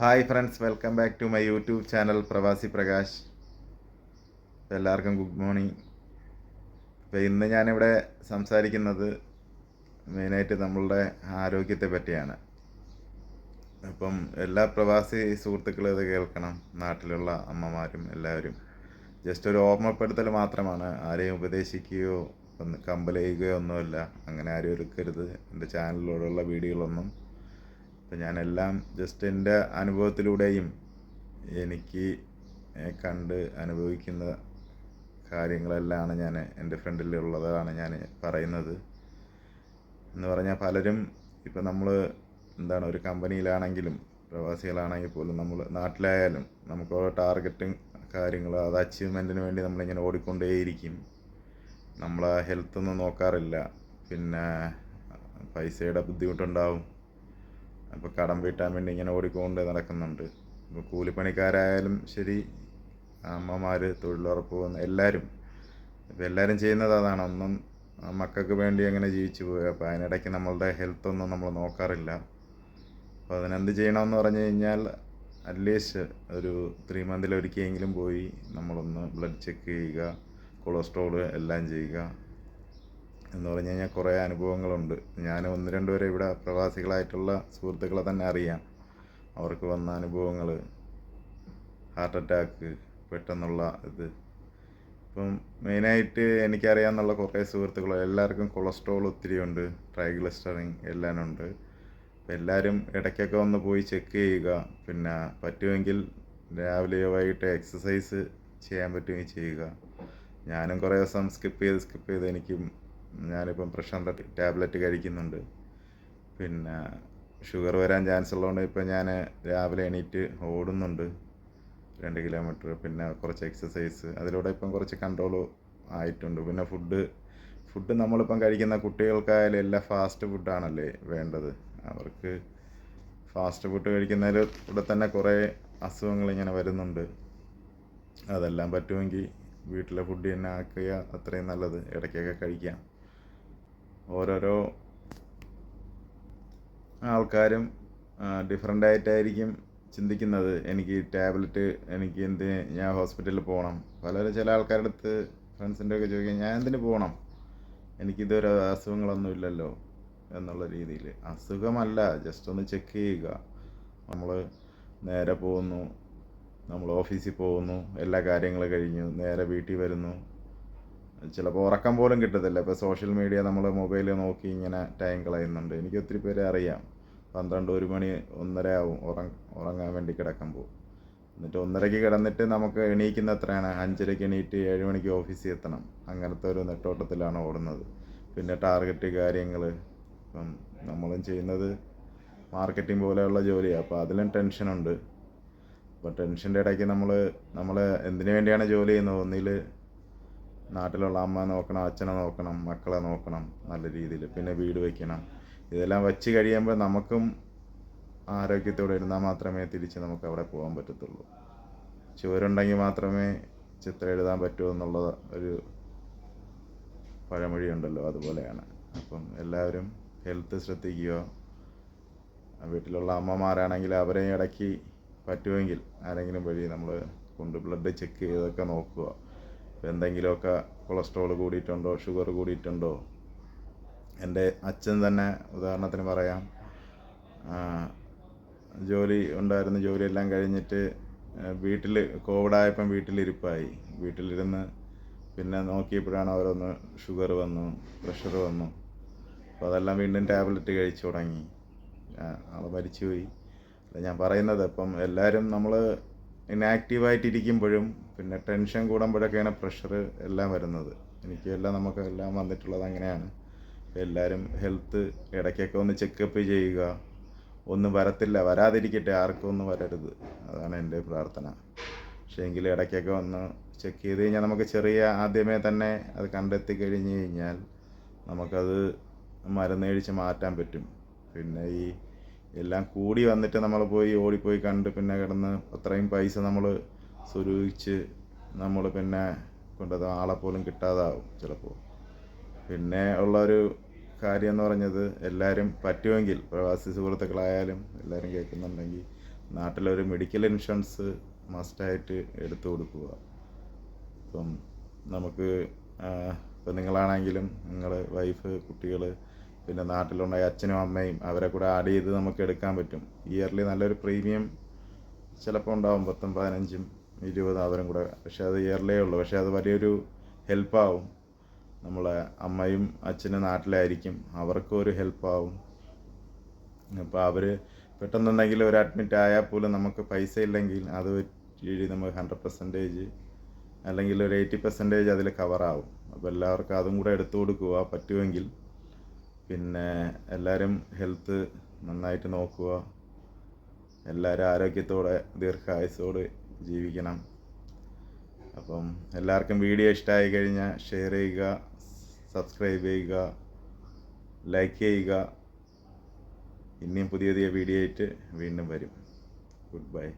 Hi friends welcome back to my YouTube channel പ്രവാസി പ്രകാശ് എല്ലാവർക്കും good morning അപ്പോൾ ഇന്ന് ഞാനിവിടെ സംസാരിക്കുന്നത് മെയിനായിട്ട് നമ്മളുടെ ആരോഗ്യത്തെ പറ്റിയാണ്. അപ്പം എല്ലാ പ്രവാസി സുഹൃത്തുക്കളും ഇത് കേൾക്കണം. നാട്ടിലുള്ള അമ്മമാരും എല്ലാവരും. ജസ്റ്റ് ഒരു ഓർമ്മപ്പെടുത്തൽ മാത്രമാണ്. ആരെയും ഉപദേശിക്കുകയോ ഒന്ന് കമ്പലയുകയോ ഒന്നുമല്ല. അങ്ങനെ ആരും എടുക്കരുത്. എന്റെ ചാനലിലൂടെയുള്ള വീഡിയോകളൊന്നും അപ്പം ഞാനെല്ലാം ജസ്റ്റ് എന്റെ അനുഭവത്തിലൂടെയും എനിക്ക് കണ്ട് അനുഭവിക്കുന്ന കാര്യങ്ങളെല്ലാമാണ് ഞാൻ എന്റെ ഫ്രണ്ടിലുള്ളതാണ് ഞാൻ പറയുന്നത്. എന്ന് പറഞ്ഞാൽ പലരും ഇപ്പം നമ്മൾ എന്താണ് ഒരു കമ്പനിയിലാണെങ്കിലും പ്രവാസികളാണെങ്കിൽ പോലും നമ്മൾ നാട്ടിലായാലും നമുക്ക് ഓരോ ടാർഗറ്റും കാര്യങ്ങൾ അത് അച്ചീവ്മെന്റിന് വേണ്ടി നമ്മളിങ്ങനെ ഓടിക്കൊണ്ടേയിരിക്കും. നമ്മൾ ഹെൽത്തൊന്നും നോക്കാറില്ല. പിന്നെ പൈസയുടെ ബുദ്ധിമുട്ടുണ്ടാവും. അപ്പോൾ കടം വീട്ടാൻ വേണ്ടി ഇങ്ങനെ ഓടിക്കൊണ്ട് നടക്കുന്നുണ്ട്. ഇപ്പോൾ കൂലിപ്പണിക്കാരായാലും ശരി അമ്മമാർ തൊഴിലുറപ്പ് എല്ലാവരും ഇപ്പോൾ എല്ലാവരും ചെയ്യുന്നത് അതാണ്. ഒന്നും മക്കൾക്ക് വേണ്ടി അങ്ങനെ ജീവിച്ചു പോവുക. അപ്പോൾ അതിനിടയ്ക്ക് നമ്മളുടെ ഹെൽത്തൊന്നും നമ്മൾ നോക്കാറില്ല. അപ്പോൾ അതിനെന്ത് ചെയ്യണമെന്ന് പറഞ്ഞു കഴിഞ്ഞാൽ അറ്റ്ലീസ്റ്റ് ഒരു ത്രീ മന്തിൽ ഒരിക്കലെങ്കിലും പോയി നമ്മളൊന്ന് ബ്ലഡ് ചെക്ക് ചെയ്യുക കൊളസ്ട്രോൾ എല്ലാം ചെയ്യുക. എന്ന് പറഞ്ഞു കഴിഞ്ഞാൽ കുറേ അനുഭവങ്ങളുണ്ട്. ഞാൻ ഒന്ന് രണ്ട് പേരെ ഇവിടെ പ്രവാസികളായിട്ടുള്ള സുഹൃത്തുക്കളെ തന്നെ അറിയാം. അവർക്ക് വന്ന അനുഭവങ്ങൾ ഹാർട്ട് അറ്റാക്ക് പെട്ടെന്നുള്ള ഇത്. ഇപ്പം മെയിനായിട്ട് എനിക്കറിയാമെന്നുള്ള കുറേ സുഹൃത്തുക്കൾ എല്ലാവർക്കും കൊളസ്ട്രോൾ ഒത്തിരി ഉണ്ട് ട്രൈഗ്ലിസ്റ്ററിങ് എല്ലാം ഉണ്ട്. അപ്പം എല്ലാവരും ഇടയ്ക്കൊക്കെ ഒന്ന് പോയി ചെക്ക് ചെയ്യുക. പിന്നെ പറ്റുമെങ്കിൽ രാവിലെയോ വൈകിട്ട് എക്സസൈസ് ചെയ്യാൻ പറ്റുമെങ്കിൽ ചെയ്യുക. ഞാനും കുറേ ദിവസം സ്കിപ്പ് ചെയ്ത് സ്കിപ്പ് ചെയ്ത് എനിക്കും ഞാനിപ്പം പ്രശാന്ത ടാബ്ലറ്റ് കഴിക്കുന്നുണ്ട്. പിന്നെ ഷുഗർ വരാൻ ചാൻസ് ഉള്ളതുകൊണ്ട് ഇപ്പം ഞാൻ രാവിലെ എണീറ്റ് ഓടുന്നുണ്ട് രണ്ട് കിലോമീറ്റർ. പിന്നെ കുറച്ച് എക്സസൈസ് അതിലൂടെ ഇപ്പം കുറച്ച് കൺട്രോൾ ആയിട്ടുണ്ട്. പിന്നെ ഫുഡ് ഫുഡ് നമ്മളിപ്പം കഴിക്കുന്ന കുട്ടികൾക്കായാലും എല്ലാം ഫാസ്റ്റ് ഫുഡാണല്ലേ വേണ്ടത്. അവർക്ക് ഫാസ്റ്റ് ഫുഡ് കഴിക്കുന്നതിൽ കൂടെ തന്നെ കുറേ അസുഖങ്ങൾ ഇങ്ങനെ വരുന്നുണ്ട്. അതെല്ലാം പറ്റുമെങ്കിൽ വീട്ടിലെ ഫുഡ് തന്നെ ആക്കുക അത്രയും നല്ലത്. ഇടയ്ക്കൊക്കെ കഴിക്കാം. ഓരോരോ ആൾക്കാരും ഡിഫറെന്റ് ആയിട്ടായിരിക്കും ചിന്തിക്കുന്നത്. എനിക്ക് ടാബ്ലറ്റ് എനിക്ക് എന്തിന് ഞാൻ ഹോസ്പിറ്റലിൽ പോകണം പലരും ചില ആൾക്കാരുടെ അടുത്ത് ഫ്രണ്ട്സിന്റെ ഒക്കെ ചോദിക്കാം ഞാൻ എന്തിന് പോകണം എനിക്കിതുവരെ അസുഖങ്ങളൊന്നും ഇല്ലല്ലോ. എന്നുള്ള രീതിയിൽ. അസുഖമല്ല ജസ്റ്റ് ഒന്ന് ചെക്ക് ചെയ്യുക. നമ്മൾ നേരെ പോകുന്നു. നമ്മൾ ഓഫീസിൽ പോകുന്നു. എല്ലാ കാര്യങ്ങളും കഴിഞ്ഞു. നേരെ വീട്ടിൽ വരുന്നു. ചിലപ്പോൾ ഉറക്കം പോലും കിട്ടത്തില്ല. ഇപ്പോൾ സോഷ്യൽ മീഡിയ നമ്മൾ മൊബൈൽ നോക്കി ഇങ്ങനെ ടൈം കളയുന്നുണ്ട്. എനിക്ക് ഒത്തിരി പേരെ അറിയാം. പന്ത്രണ്ട് ഒരു മണി ഒന്നര ആവും ഉറങ്ങ ഉറങ്ങാൻ വേണ്ടി കിടക്കുമ്പോൾ എന്നിട്ട് ഒന്നരയ്ക്ക് കിടന്നിട്ട് നമുക്ക് എണീക്കുന്ന എത്രയാണ്? അഞ്ചരയ്ക്ക് എണീറ്റ് ഏഴ് മണിക്ക് ഓഫീസിൽ എത്തണം. അങ്ങനത്തെ ഒരു നെട്ടോട്ടത്തിലാണ് ഓടുന്നത്. പിന്നെ ടാർഗറ്റ് കാര്യങ്ങൾ ഇപ്പം നമ്മളും ചെയ്യുന്നത് മാർക്കറ്റിംഗ് പോലെയുള്ള ജോലിയാണ് അപ്പോൾ അതിലും ടെൻഷനുണ്ട് അപ്പോൾ ടെൻഷന്റെ ഇടയ്ക്ക് നമ്മൾ നമ്മൾ എന്തിനു വേണ്ടിയാണ് ജോലി ചെയ്യുന്നത്? ഒന്നിൽ നാട്ടിലുള്ള അമ്മ നോക്കണം അച്ഛനെ നോക്കണം മക്കളെ നോക്കണം നല്ല രീതിയിൽ. പിന്നെ വീട് വയ്ക്കണം ഇതെല്ലാം വെച്ച് കഴിയുമ്പോൾ നമുക്കും ആരോഗ്യത്തോടെ ഇരുന്നാൽ മാത്രമേ തിരിച്ച് നമുക്ക് അവിടെ പോകാൻ പറ്റത്തുള്ളൂ. ചുവരുണ്ടെങ്കിൽ മാത്രമേ ചിത്രം എഴുതാൻ പറ്റൂ എന്നുള്ള ഒരു പഴമൊഴിയുണ്ടല്ലോ അതുപോലെയാണ്. അപ്പം എല്ലാവരും ഹെൽത്ത് ശ്രദ്ധിക്കുക. വീട്ടിലുള്ള അമ്മമാരാണെങ്കിൽ അവരെ ഇടയ്ക്ക് പറ്റുമെങ്കിൽ ആരെങ്കിലും വഴി നമ്മൾ കൊണ്ട് ബ്ലഡ് ചെക്ക് ചെയ്തൊക്കെ നോക്കുക. എന്തെങ്കിലുമൊക്കെ കൊളസ്ട്രോൾ കൂടിയിട്ടുണ്ടോ ഷുഗർ കൂടിയിട്ടുണ്ടോ? എന്റെ അച്ഛൻ തന്നെ ഉദാഹരണത്തിന് പറയാം ജോലി ഉണ്ടായിരുന്ന ജോലിയെല്ലാം കഴിഞ്ഞിട്ട് വീട്ടിൽ കോവിഡായപ്പം വീട്ടിലിരിപ്പായി. വീട്ടിലിരുന്ന് പിന്നെ നോക്കിയപ്പോഴാണ് ഓരോന്ന് ഷുഗർ വന്നു പ്രഷർ വന്നു. അപ്പോൾ അതെല്ലാം വീണ്ടും ടാബ്ലറ്റ് കഴിച്ചു തുടങ്ങി. ആൾ മരിച്ചുപോയി. ഞാൻ പറയുന്നത് ഇപ്പം എല്ലാവരും നമ്മൾ ഇനാക്റ്റീവായിട്ടിരിക്കുമ്പോഴും പിന്നെ ടെൻഷൻ കൂടുമ്പോഴൊക്കെയാണ് പ്രഷർ എല്ലാം വരുന്നത്. എനിക്ക് എല്ലാം നമുക്ക് എല്ലാം വന്നിട്ടുള്ളത് അങ്ങനെയാണ്. എല്ലാവരും ഹെൽത്ത് ഇടയ്ക്കൊക്കെ ഒന്ന് ചെക്കപ്പ് ചെയ്യുക. ഒന്നും വരത്തില്ല. വരാതിരിക്കട്ടെ. ആർക്കും ഒന്നും വരരുത്. അതാണ് എന്റെ പ്രാർത്ഥന. പക്ഷേ എങ്കിലും ഇടയ്ക്കൊക്കെ ഒന്ന് ചെക്ക് ചെയ്ത് കഴിഞ്ഞാൽ നമുക്ക് ചെറിയ ആദ്യമേ തന്നെ അത് കണ്ടെത്തി കഴിഞ്ഞ് കഴിഞ്ഞാൽ നമുക്കത് മരുന്ന് കഴിച്ച് മാറ്റാൻ പറ്റും. പിന്നെ ഈ എല്ലാം കൂടി വന്നിട്ട് നമ്മൾ പോയി ഓടിപ്പോയി കണ്ട് പിന്നെ കിടന്ന് അത്രയും പൈസ നമ്മൾ സ്വരൂപിച്ച് നമ്മൾ പിന്നെ കൊണ്ടത് ആളെ പോലും കിട്ടാതാവും ചിലപ്പോൾ പിന്നെ ഉള്ളൊരു കാര്യം എന്ന് പറഞ്ഞത് എല്ലാവരും പറ്റുമെങ്കിൽ പ്രവാസി സുഹൃത്തുക്കളായാലും എല്ലാവരും കേൾക്കുന്നുണ്ടെങ്കിൽ നാട്ടിലൊരു മെഡിക്കൽ ഇൻഷുറൻസ് മസ്റ്റായിട്ട് എടുത്തു കൊടുക്കുക. ഇപ്പം നമുക്ക് ഇപ്പം നിങ്ങളാണെങ്കിലും നിങ്ങൾ വൈഫ് കുട്ടികൾ പിന്നെ നാട്ടിലുണ്ടായ അച്ഛനും അമ്മയും അവരെ കൂടെ ആഡ് ചെയ്ത് നമുക്ക് എടുക്കാൻ പറ്റും. ഇയർലി നല്ലൊരു പ്രീമിയം ചിലപ്പോൾ ഉണ്ടാവും പത്തും പതിനഞ്ചും ഇരുപതും അവരും കൂടെ. പക്ഷെ അത് ഇയർലേ ഉള്ളൂ. പക്ഷെ അത് വലിയൊരു ഹെൽപ്പാവും നമ്മളെ അമ്മയും അച്ഛനും നാട്ടിലായിരിക്കും. അവർക്കും ഒരു ഹെൽപ്പാവും അപ്പോൾ അവർ പെട്ടെന്നുണ്ടെങ്കിൽ ഒരു അഡ്മിറ്റ് ആയാൽ പോലും നമുക്ക് പൈസ ഇല്ലെങ്കിൽ അത് വഴി നമുക്ക് ഹൺഡ്രഡ് പെർസെന്റേജ് അല്ലെങ്കിൽ ഒരു എയ്റ്റി പെർസെന്റേജ് അതിൽ കവറാവും അപ്പോൾ എല്ലാവർക്കും അതും കൂടെ എടുത്തു കൊടുക്കുക പറ്റുമെങ്കിൽ പിന്നെ എല്ലാവരും ഹെൽത്ത് നന്നായിട്ട് നോക്കുക. എല്ലാവരും ആരോഗ്യത്തോടെ ദീർഘായുസോട് ജീവിക്കണം. അപ്പം എല്ലാവർക്കും വീഡിയോ ഇഷ്ടമായി കഴിഞ്ഞാൽ ഷെയർ ചെയ്യുക സബ്സ്ക്രൈബ് ചെയ്യുക ലൈക്ക് ചെയ്യുക. ഇനിയും പുതിയ പുതിയ വീഡിയോ ആയിട്ട് വീണ്ടും വരും. Good bye